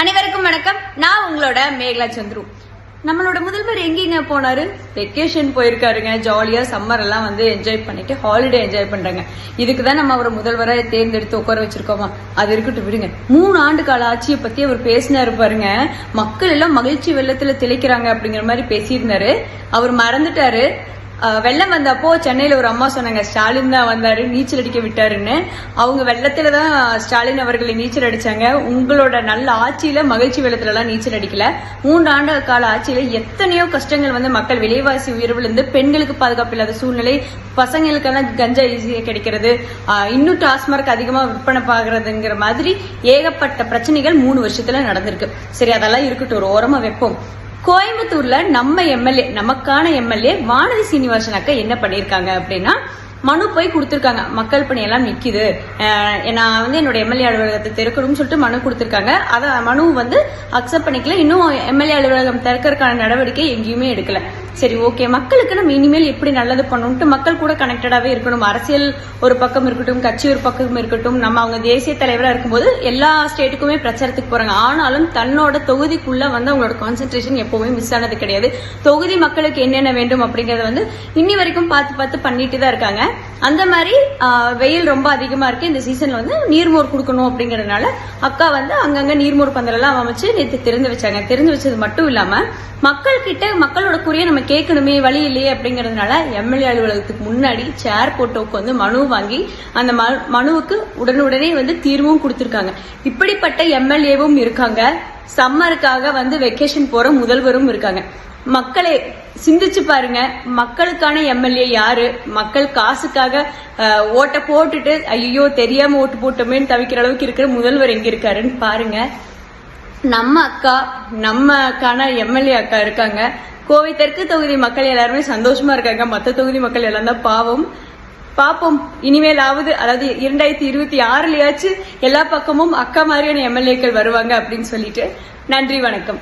அனைவருக்கும் வணக்கம். நான் உங்களோட மேகலா சந்துரு. நம்மளோட முதல்வர் எங்கேங்க போனாரு? வெக்கேஷன் போயிருக்காருங்க. ஜாலியா சம்மர் எல்லாம் வந்து என்ஜாய் பண்ணிட்டு ஹாலிடே என்ஜாய் பண்றாங்க. இதுக்கு தான் நம்ம அவரை முதல்வராக தேர்ந்தெடுத்து உட்கார வச்சிருக்கோமா? அது இருக்கட்டும் விடுங்க. மூணு ஆண்டு கால ஆட்சியை பத்தி அவர் பேசினாரு பாருங்க. மக்கள் எல்லாம் மகிழ்ச்சி வெள்ளத்துல திளைக்கிறாங்க அப்படிங்கிற மாதிரி பேசியிருந்தாரு. அவர் மறந்துட்டாரு. வெள்ளம் வந்தப்போ சென்னையில ஒரு அம்மா சொன்னாங்க ஸ்டாலின் தான் வந்தாரு நீச்சல் அடிக்க விட்டாருன்னு. அவங்க வெள்ளத்துல தான் ஸ்டாலின் அவர்களை நீச்சல் அடிச்சாங்க. உங்களோட நல்ல ஆட்சியில மகிழ்ச்சி வெள்ளத்துல எல்லாம் நீச்சல் அடிக்கல. மூன்று ஆண்டு கால ஆட்சியில எத்தனையோ கஷ்டங்கள் வந்து மக்கள் விலைவாசி உயர்வுலேருந்து பெண்களுக்கு பாதுகாப்பு இல்லாத சூழ்நிலை பசங்களுக்கெல்லாம் கஞ்சா ஈஸியா கிடைக்கிறது இன்னும் டாஸ்மார்க் அதிகமா விற்பனை பாக்குறதுங்கிற மாதிரி ஏகப்பட்ட பிரச்சனைகள் மூணு வருஷத்துல நடந்திருக்கு. சரி அதெல்லாம் இருக்கட்டும் ஒரு ஓரமா வைப்போம். கோயம்புத்தூர்ல நம்ம எம்எல்ஏ நமக்கான எம்எல்ஏ வானதி சீனிவாசன் அக்கா என்ன பண்ணிருக்காங்க அப்படின்னா மனு போய் கொடுத்துருக்காங்க. மக்கள் பணி எல்லாம் நிக்குது நான் வந்து என்னோட எம்எல்ஏ அலுவலகத்தை திறக்கணும்னு சொல்லிட்டு மனு கொடுத்துருக்காங்க. அதை மனு வந்து அக்செப்ட் பண்ணிக்கல. இன்னும் எம்எல்ஏ அலுவலகம் திறக்கறதுக்கான நடவடிக்கை எங்கேயுமே எடுக்கல. சரி ஓகே மக்களுக்கு நம்ம இனிமேல் எப்படி நல்லது பண்ணணும்ட்டு மக்கள் கூட கனெக்டடாகவே இருக்கணும். அரசியல் ஒரு பக்கம் இருக்கட்டும் கட்சி ஒரு பக்கம் இருக்கட்டும். நம்ம அவங்க தேசிய தலைவராக இருக்கும்போது எல்லா ஸ்டேட்டுக்குமே பிரச்சாரத்துக்கு போகிறாங்க ஆனாலும் தன்னோட தொகுதிக்குள்ளே வந்து அவங்களோட கான்சென்ட்ரேஷன் எப்போவுமே மிஸ் ஆனது கிடையாது. தொகுதி மக்களுக்கு என்னென்ன வேண்டும் அப்படிங்கிறத வந்து இன்னி வரைக்கும் பார்த்து பார்த்து பண்ணிட்டு தான் இருக்காங்க. அந்த மாதிரி வெயில் ரொம்ப அதிகமா இருக்கு. இந்த சீசன்ல வந்து நீர்மோர் கொடுக்கணும் அப்படிங்கறதுனால அக்கா வந்து அங்கங்க நீர்மோர் பந்தல் எல்லாம் அமைச்சு நேற்று திறந்து வச்சாங்க. திறந்து வச்சது மட்டும் இல்லாம மக்கள் கிட்ட மக்களோட குறைய நம்ம கேட்கணுமே வழி இல்லையே அப்படிங்கறதுனால எம்எல்ஏ அலுவலகத்துக்கு முன்னாடி சேர் போட்டு உட்காந்து மனு வாங்கி அந்த ம- மனுவுக்கு உடனுடனே வந்து தீர்வும் கொடுத்திருக்காங்க. இப்படிப்பட்ட எம்எல்ஏவும் இருக்காங்க. சம்மருக்காக வந்து வெக்கேஷன் போற முதல்வரும் இருக்காங்க. மக்களை சிந்திச்சு பாருங்க. மக்களுக்கான எம்எல்ஏ யாரு? மக்கள் காசுக்காக ஓட்டை போட்டுட்டு ஐயோ தெரியாம ஓட்டு போட்டோமேன்னு தவிக்கிற அளவுக்கு இருக்கிற முதல்வர் எங்க இருக்காருன்னு பாருங்க. நம்ம அக்கா நம்மக்கான எம்எல்ஏ அக்கா இருக்காங்க. கோவை தெற்கு தொகுதி மக்கள் எல்லாருமே சந்தோஷமா இருக்காங்க. மற்ற தொகுதி மக்கள் எல்லாம் தான் பாவம். பாப்போம். இனிமேலாவது அதாவது இரண்டாயிரத்தி இருபத்தி ஆறுலயாச்சும் எல்லா பக்கமும் அக்கா மாதிரியான எம்எல்ஏக்கள் வருவாங்க அப்படின்னு சொல்லிட்டு நன்றி வணக்கம்.